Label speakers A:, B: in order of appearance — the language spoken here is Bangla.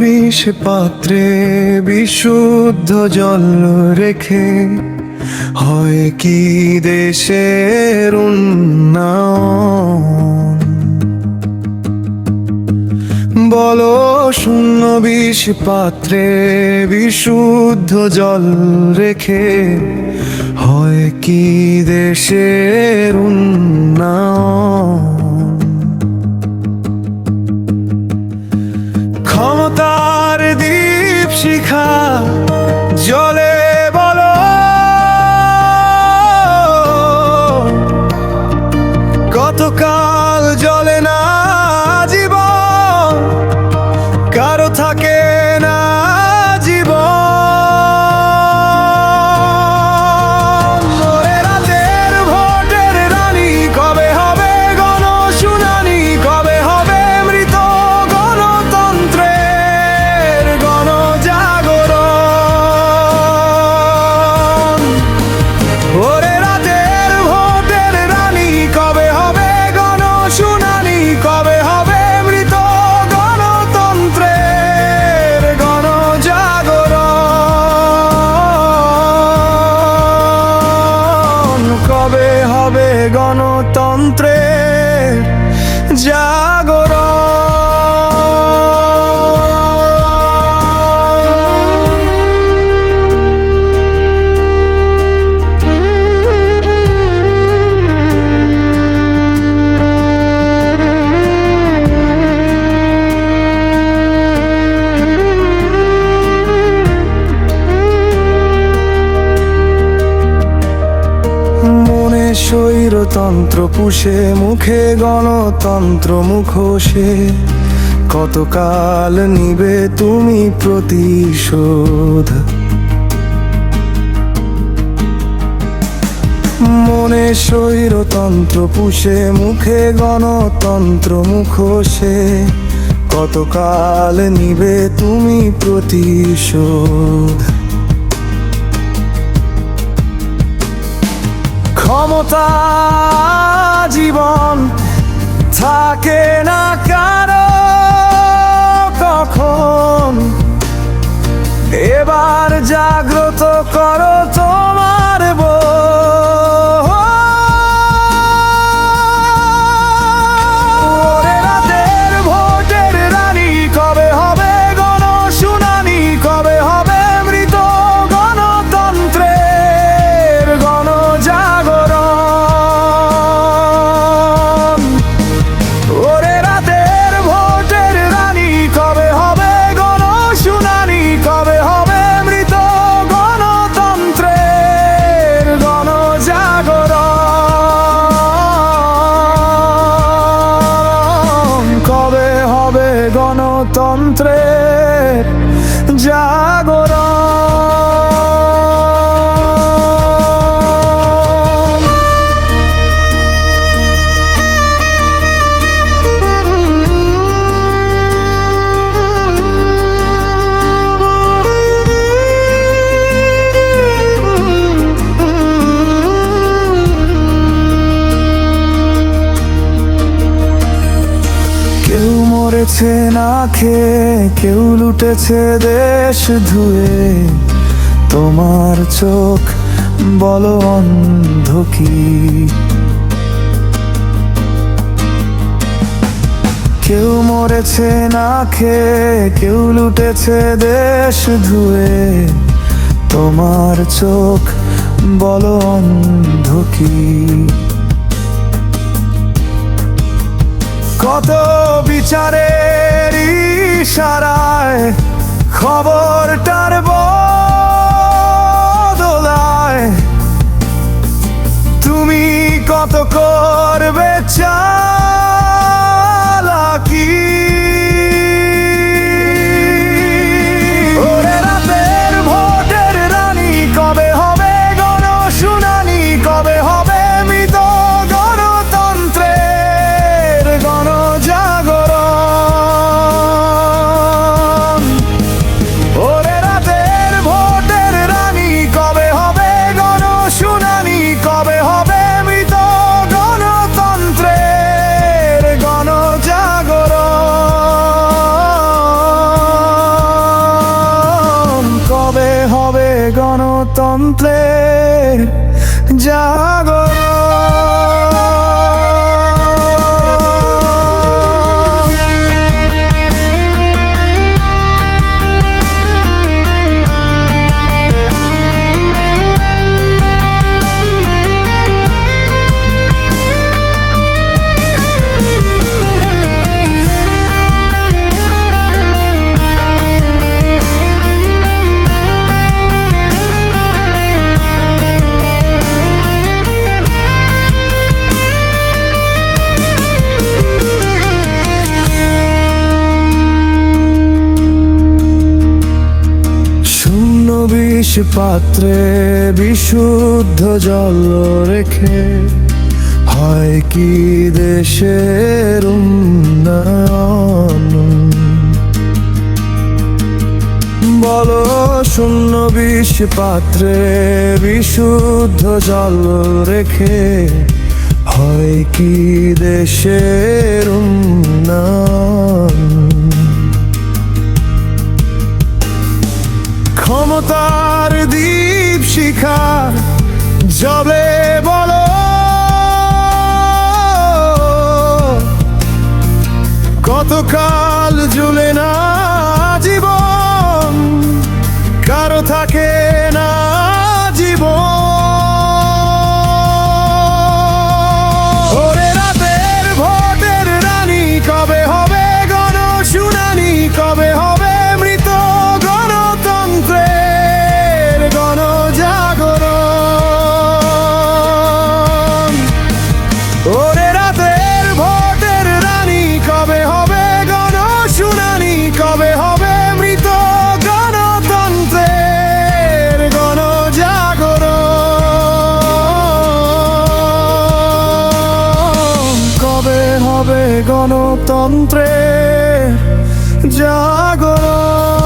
A: বিষ পাত্রে বিশুদ্ধ জল রেখে, হয় কি দেশের উন্নয়ন? বলো শূন্য বিষ পাত্রে বিশুদ্ধ জল রেখে, হয় কি দেশের উন্নয়ন? জলে না স্বৈরতন্ত্র পুষে, মুখে গণতন্ত্র মুখোশে। কতকাল নিবে তুমি প্রতিশোধ? মনে স্বৈরতন্ত্র পুষে, মুখে গণতন্ত্র মুখোশে। কতকাল নিবে তুমি প্রতিশোধ? ক্ষমতা জীবন থাকে না কারও। মরেছে না খেয়ে কেউ লুটেছে দেশ ধুয়ে। তোমার চোখ বলো অন্ধ কি? কেউ মরেছে না খেয়ে কেউ লুটেছে দেশ ধুয়ে। তোমার চোখ বলো অন্ধ কি? কত বিচারের ইশারায় খবরটার বদলায়। তুমি কত করবে চালাকি গণতন্ত্রের জাগর পাত্রে বিশুদ্ধ জল রেখে হয় কি দেশের উন্নয়ন? বলো শূন্য বিষ পাত্রে বিশুদ্ধ জল রেখে হয় কি দেশের উন্নয়ন? ক্ষমতার দীপ শিখা জবে হবে গণতন্ত্রে জাগরণ।